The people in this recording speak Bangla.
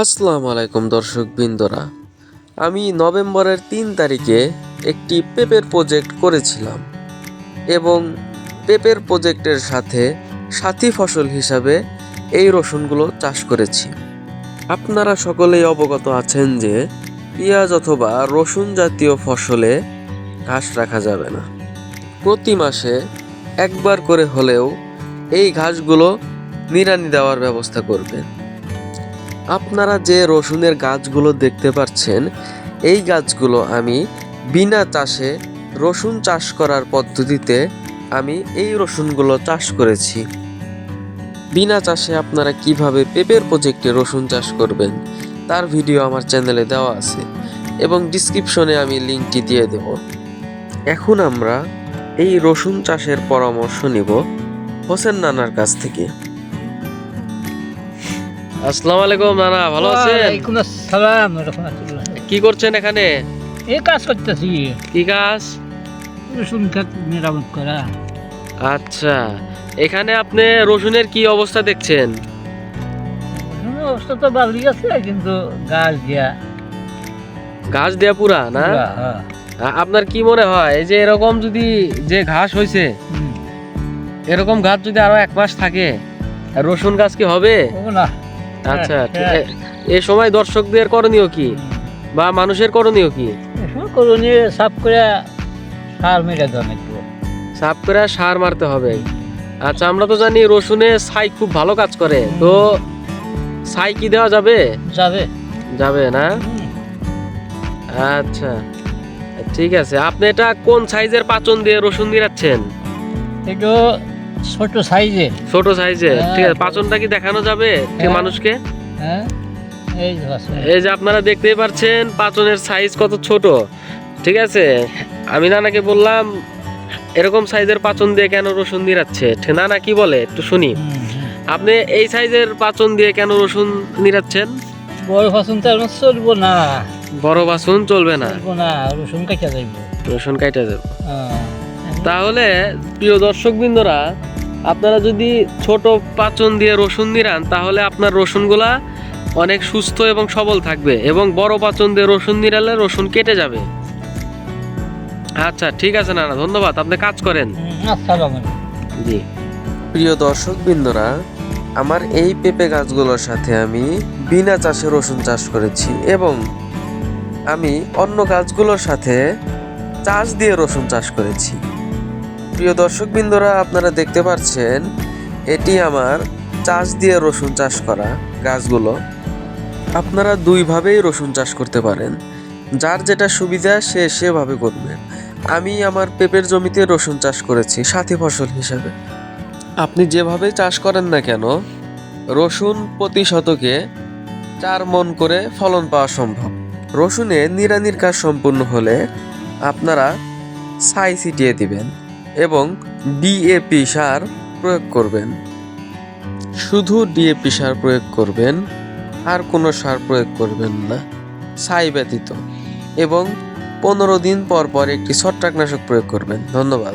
আসসালামু আলাইকুম দর্শক বিন্দুরা। আমি নভেম্বরের তিন তারিখে একটি পেপের প্রজেক্ট করেছিলাম এবং পেপের প্রজেক্টের সাথে সাথী ফসল হিসাবে এই রসুনগুলো চাষ করেছি। আপনারা সকলেই অবগত আছেন যে পেঁয়াজ অথবা রসুন জাতীয় ফসলে ঘাস রাখা যাবে না। প্রতি মাসে একবার করে হলেও এই ঘাসগুলো নিড়ানি দেওয়ার ব্যবস্থা করবেন। আপনারা যে রসুনের গাছগুলো দেখতে পাচ্ছেন, এই গাছগুলো আমি বিনা চাষে রসুন চাষ করার পদ্ধতিতে আমি এই রসুনগুলো চাষ করেছি। বিনা চাষে আপনারা কীভাবে পেপের প্রজেক্টে রসুন চাষ করবেন, তার ভিডিও আমার চ্যানেলে দেওয়া আছে এবং ডিসক্রিপশনে আমি লিঙ্কটি দিয়ে দেব। এখন আমরা এই রসুন চাষের পরামর্শ নিব হোসেন নানার কাছ থেকে। আসসালামু আলাইকুম নানা ভালো আছেন? ওয়ালাইকুম আসসালাম রহমতুল্লাহ। কি করছেন এখানে? এই কাজ করতেছি। কি কাজ? রসুন ক্ষেত মেরামত করা। আচ্ছা এখানে আপনি রসুনের কি অবস্থা দেখছেন? অবস্থা তো ভালোই আছে কিন্তু গাছ দিয়া। ঘাস দেয়া পুরা না? হ্যাঁ। আপনার কি মনে হয় এই যে এরকম যদি যে ঘাস হয়েছে এরকম গাছ যদি আরও এক মাস থাকে রসুন গাছ কি হবে না। আচ্ছা হ্যাঁ, হ্যাঁ। এ- সময় দর্শকদের করণীয় কি? বা মানুষের করণীয় কি? করুনি সাফ করে সার মেরে দেন সাফ করে সার মারতে হবে। আচ্ছা আমরা তো জানি রসুনে ছাই খুব ভালো কাজ করে। তো ছাই কি দেওয়া যাবে? যাবে। যাবে না? আচ্ছা ঠিক আছে। আপনি এটা কোন সাইজের পাচন দিয়ে রসুন দিরাচ্ছেন একটু ছোট সাইজে। ছোট সাইজের হ্যাঁ। ঠিক আছে পাচনটা কি দেখানো যাবে? হ্যাঁ। মানুষকে? হ্যাঁ এই যে আপনারা দেখতেই পাচ্ছেন পাচনের সাইজ কত ছোট। ঠিক আছে আমি নানাকে বললাম এরকম সাইজের পাচন দিয়ে কেন রসুন দিরাচ্ছে ঠিক নানা কি বলে? একটু শুনি। আপনি এই সাইজের পাচন দিয়ে কেন রসুন নিরাচ্ছেন বড় ফসল তো চলবো না। বড় বাসন চলবে না। না রসুন কাটা যাইব রসুন কাইটা যাবে হ্যাঁ। তাহলে প্রিয় দর্শক বিন্দুরা আপনারা যদি ছোট পাচন দিয়ে রসুন দিরান তাহলে আপনার রসুনগুলা অনেক সুস্থ এবং সবল থাকবে এবং বড় পাচন দিয়ে রসুন নিরালে রসুন কেটে যাবে। আচ্ছা ঠিক আছে নানা ধন্যবাদ। আপনি কাজ করেন। হুম, আসসালামু আলাইকুম। জি। প্রিয় দর্শক বিন্দুরা আমার এই পেঁপে গাছগুলোর সাথে আমি বিনা চাষে রসুন চাষ করেছি এবং আমি অন্য গাছগুলোর সাথে চাষ দিয়ে রসুন চাষ করেছি। প্রিয় দর্শক বিন্দুরা আপনারা দেখতে পাচ্ছেন, এটি আমার চাষ দিয়ে রসুন চাষ করা গাছগুলো। আপনারা দুইভাবেই রসুন চাষ করতে পারেন। যার যেটা সুবিধা, সে সেভাবে করবেন আমি আমার পেঁপের জমিতে রসুন চাষ করেছি, সাথী ফসল হিসাবে। আপনি যেভাবে চাষ করেন না কেন, রসুন প্রতি শতকে চার মন করে ফলন পাওয়া সম্ভব। রসুনে নিরানির কাজ সম্পূর্ণ হলে আপনারা ছাই ছিটিয়ে দিবেন। এবং ডিএপি সার প্রয়োগ করবেন। শুধু ডিএপি সার প্রয়োগ করবেন, আর কোনো সার প্রয়োগ করবেন না। ছাই ব্যতীত। এবং পনেরো দিন পর পর একটি ছত্রাকনাশক প্রয়োগ করবেন। ধন্যবাদ।